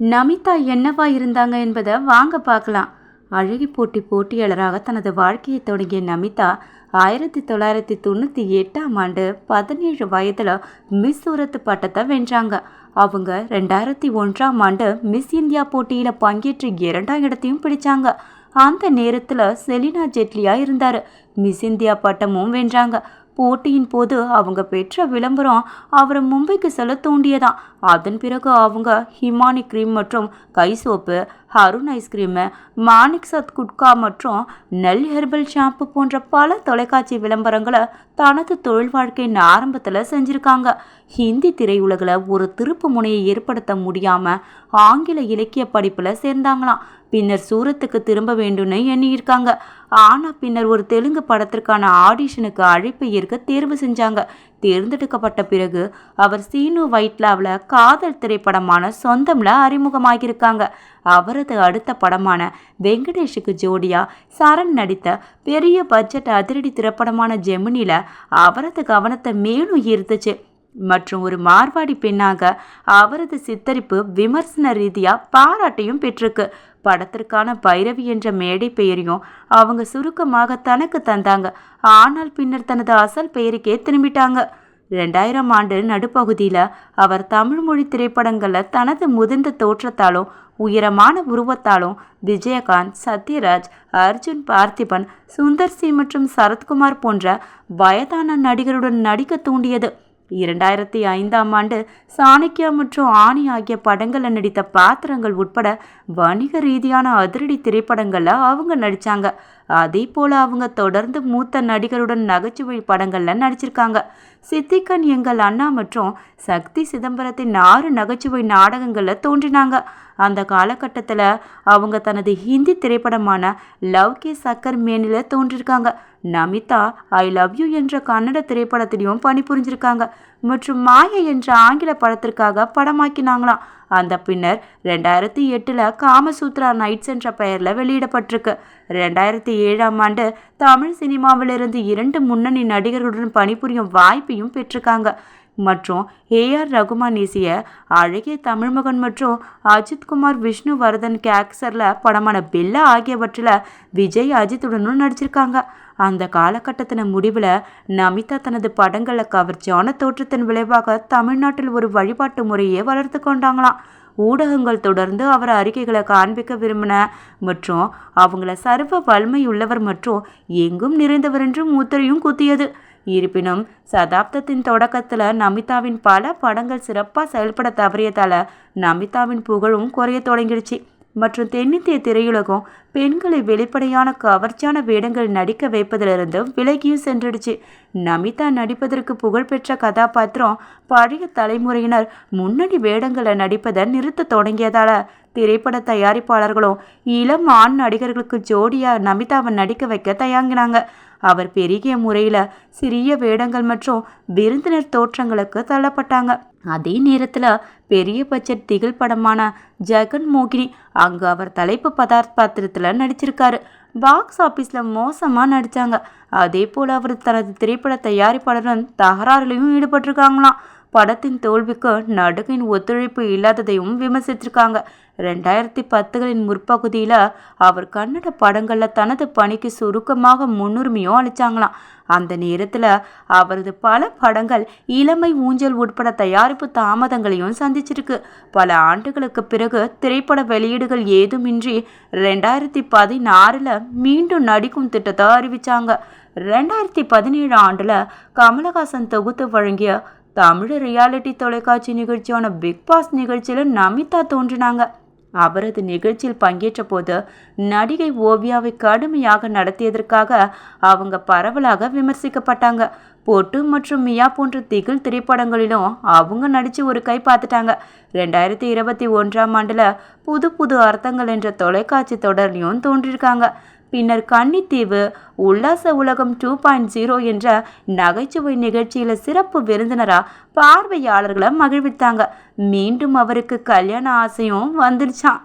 நமிதா என்னவா இருந்தாங்க என்பதை வாங்க பார்க்கலாம். அழகி போட்டி போட்டியாளராக தனது வாழ்க்கையை தொடங்கிய நமிதா ஆயிரத்தி தொள்ளாயிரத்தி தொண்ணூற்றி எட்டாம் ஆண்டு பதினேழு வயதில் மிஸ் சூரத் பட்டத்தை வென்றாங்க. அவங்க ரெண்டாயிரத்தி ஒன்றாம் ஆண்டு மிஸ் இந்தியா போட்டியில் பங்கேற்று இரண்டாம் இடத்தையும் பிடிச்சாங்க. அந்த நேரத்தில் செலினா ஜெட்லியாக இருந்தார். மிஸ் இந்தியா பட்டமும் வென்றாங்க. போட்டியின் போது அவங்க பெற்ற விளம்பரம் அவரை மும்பைக்கு செல்ல தூண்டியதான் அதன் பிறகு அவங்க ஹிமானி கிரீம் மற்றும் கை soap Arun ice cream Manikchand gutka மற்றும் நெல் ஹெர்பல் ஷாம்பு போன்ற பல தொலைக்காட்சி விளம்பரங்களை தனது தொழில் வாழ்க்கையின் ஆரம்பத்தில் செஞ்சுருக்காங்க. ஹிந்தி திரையுலகில் ஒரு திருப்பு முனையை ஏற்படுத்த முடியாமல் ஆங்கில இலக்கிய படிப்பில் சேர்ந்தாங்களாம். பின்னர் சூரத்துக்கு திரும்ப வேண்டும்னு எண்ணியிருக்காங்க. ஆனால் பின்னர் ஒரு தெலுங்கு படத்திற்கான ஆடிஷனுக்கு அழைப்பு ஏற்க தேர்வு செஞ்சாங்க. தேர்ந்தெடுக்கப்பட்ட பிறகு அவர் சீனு வைட்லாவில் காதல் திரைப்படமான சொந்தம்ல அறிமுகமாகியிருக்காங்க. அவரது அடுத்த படமான வெங்கடேஷுக்கு ஜோடியா சரண் நடித்த பெரிய பட்ஜெட் அதிரடி திரைப்படமான ஜெமினில அவரது கவனத்தை மேலும் ஈர்த்துச்சு. மற்றும் ஒரு மார்வாடி பெண்ணாக அவரது சித்தரிப்பு விமர்சன ரீதியாக பாராட்டையும் பெற்றிருக்கு. படத்திற்கான பைரவி என்ற மேடை பெயரையும் அவங்க சுருக்கமாக தனக்கு தந்தாங்க. ஆனால் பின்னர் தனது அசல் பெயருக்கே திரும்பிட்டாங்க. ரெண்டாயிரம் ஆண்டு நடுப்பகுதியில் அவர் தமிழ் மொழி திரைப்படங்களில் தனது முதிர்ந்த தோற்றத்தாலும் உயரமான உருவத்தாலும் விஜயகாந்த் சத்யராஜ் அர்ஜுன் பார்த்திபன் சுந்தர் சி மற்றும் சரத்குமார் போன்ற வயதான நடிகருடன் நடிக்க தூண்டியது. இரண்டாயிரத்தி ஐந்தாம் ஆண்டு சாணக்கியா மற்றும் ஆணி ஆகிய படங்களில் நடித்த பாத்திரங்கள் உட்பட வணிக ரீதியான அதிரடி திரைப்படங்களில் அவங்க நடித்தாங்க அதே போல் அவங்க தொடர்ந்து மூத்த நடிகருடன் நகைச்சுவை படங்களில் நடிச்சிருக்காங்க. சித்திகன் எங்கள் அண்ணா மற்றும் சக்தி சிதம்பரத்தின் ஆறு நகைச்சுவை நாடகங்களில் தோன்றினாங்க. அந்த காலகட்டத்தில் அவங்க தனது ஹிந்தி திரைப்படமான லவ் கே சக்கர் மேனில் தோன்றிருக்காங்க. நமிதா ஐ லவ் யூ என்ற கன்னட திரைப்படத்திலையும் பணிபுரிஞ்சிருக்காங்க. மற்றும் மாய என்ற ஆங்கில படத்திற்காக படமாக்கினாங்களாம். அந்த பின்னர் ரெண்டாயிரத்தி எட்டில் காமசூத்ரா நைட்ஸ் என்ற பெயரில் வெளியிடப்பட்டிருக்கு. ரெண்டாயிரத்தி ஏழாம் ஆண்டு தமிழ் சினிமாவிலிருந்து இரண்டு முன்னணி நடிகர்களுடன் பணிபுரியும் வாய்ப்பையும் பெற்றிருக்காங்க. மற்றும் ஏஆர் ரகுமான் இசைய அழகிய தமிழ்மகன் மற்றும் அஜித்குமார் விஷ்ணுவர்தன் கேக்சரில் படமான பெல்லா ஆகியவற்றில் விஜய் அஜித்துடனும் நடிச்சிருக்காங்க. அந்த காலகட்டத்தின் முடிவில் நமிதா தனது படங்களில் கவர்ச்சியான தோற்றத்தின் விளைவாக தமிழ்நாட்டில் ஒரு வழிபாட்டு முறையை வளர்த்து கொண்டாங்களாம். ஊடகங்கள் தொடர்ந்து அவர் அறிக்கைகளை காண்பிக்க விரும்பின மற்றும் அவங்கள சர்வ வலிமையுள்ளவர் மற்றும் எங்கும் நிறைந்தவர் என்று மூத்தரையும் குத்தியது. இருப்பினும் சதாப்தத்தின் தொடக்கத்தில் நமிதாவின் பல படங்கள் சிறப்பாக செயல்பட தவறியதால் நமிதாவின் புகழும் குறைய தொடங்கிடுச்சு. மற்றும் தென்னிந்திய திரையுலகம் பெண்களை வெளிப்படையான கவர்ச்சியான வேடங்கள் நடிக்க வைப்பதிலிருந்து விலகியும் சென்றுடுச்சு. நமிதா நடிப்பதற்கு புகழ்பெற்ற கதாபாத்திரம் பழைய தலைமுறையினர் முன்னணி வேடங்களை நடிப்பதை நிறுத்த தொடங்கியதால் திரைப்பட தயாரிப்பாளர்களும் இளம் ஆண் நடிகர்களுக்கு ஜோடியாக நமிதாவை நடிக்க வைக்க தயங்கினாங்க. அவர் பெருகிய முறையில் சிறிய வேடங்கள் மற்றும் விருந்தினர் தோற்றங்களுக்கு தள்ளப்பட்டாங்க. அதே நேரத்தில் பெரிய பட்ஜெட் திகில் படமான ஜெகன் மோகினி அங்கு அவர் தலைப்பு பதார்த்தத்தில் நடிச்சிருக்காரு. பாக்ஸ் ஆஃபீஸில் மோசமாக நடித்தாங்க அதே போல் அவர் தனது திரைப்பட தயாரிப்பாளருடன் தகராறுலையும் ஈடுபட்டிருக்காங்களாம். படத்தின் தோல்விக்கு நடுகின் ஒத்துழைப்பு இல்லாததையும் விமர்சித்திருக்காங்க. ரெண்டாயிரத்தி பத்துகளின் முற்பகுதியில் அவர் கன்னட படங்களில் தனது பணிக்கு சுருக்கமாக முன்னுரிமையும் அளித்தாங்களாம் அந்த நேரத்தில் அவரது பல படங்கள் இளமை ஊஞ்சல் உட்பட தயாரிப்பு தாமதங்களையும் சந்திச்சிருக்கு. பல ஆண்டுகளுக்கு பிறகு திரைப்பட வெளியீடுகள் ஏதுமின்றி ரெண்டாயிரத்தி பதினாறில் மீண்டும் நடிக்கும் திட்டத்தை அறிவித்தாங்க ரெண்டாயிரத்தி பதினேழு ஆண்டில் கமலஹாசன் தொகுத்து வழங்கிய தமிழ் ரியாலிட்டி தொலைக்காட்சி நிகழ்ச்சியான பிக் பாஸ் நிகழ்ச்சியில் நமிதா தோன்றினாங்க. அவரது நிகழ்ச்சியில் பங்கேற்ற போது நடிகை ஓவியாவை கடுமையாக நடத்தியதற்காக அவங்க பரவலாக விமர்சிக்கப்பட்டாங்க. பொட்டு மற்றும் மியா போன்ற திகில் திரைப்படங்களிலும் அவங்க நடித்து ஒரு கை பார்த்துட்டாங்க. ரெண்டாயிரத்தி இருபத்தி ஒன்றாம் ஆண்டில் புது புது அர்த்தங்கள் என்ற தொலைக்காட்சி தொடர்லையும் தோன்றியிருக்காங்க. பின்னர் கன்னித்தீவு உல்லாச உலகம் டூ பாயிண்ட் ஜீரோ என்ற நகைச்சுவை நிகழ்ச்சியில் சிறப்பு விருந்தினராக பார்வையாளர்களை மகிழ்வித்தாங்க. மீண்டும் அவருக்கு கல்யாண ஆசையும் வந்துருச்சான்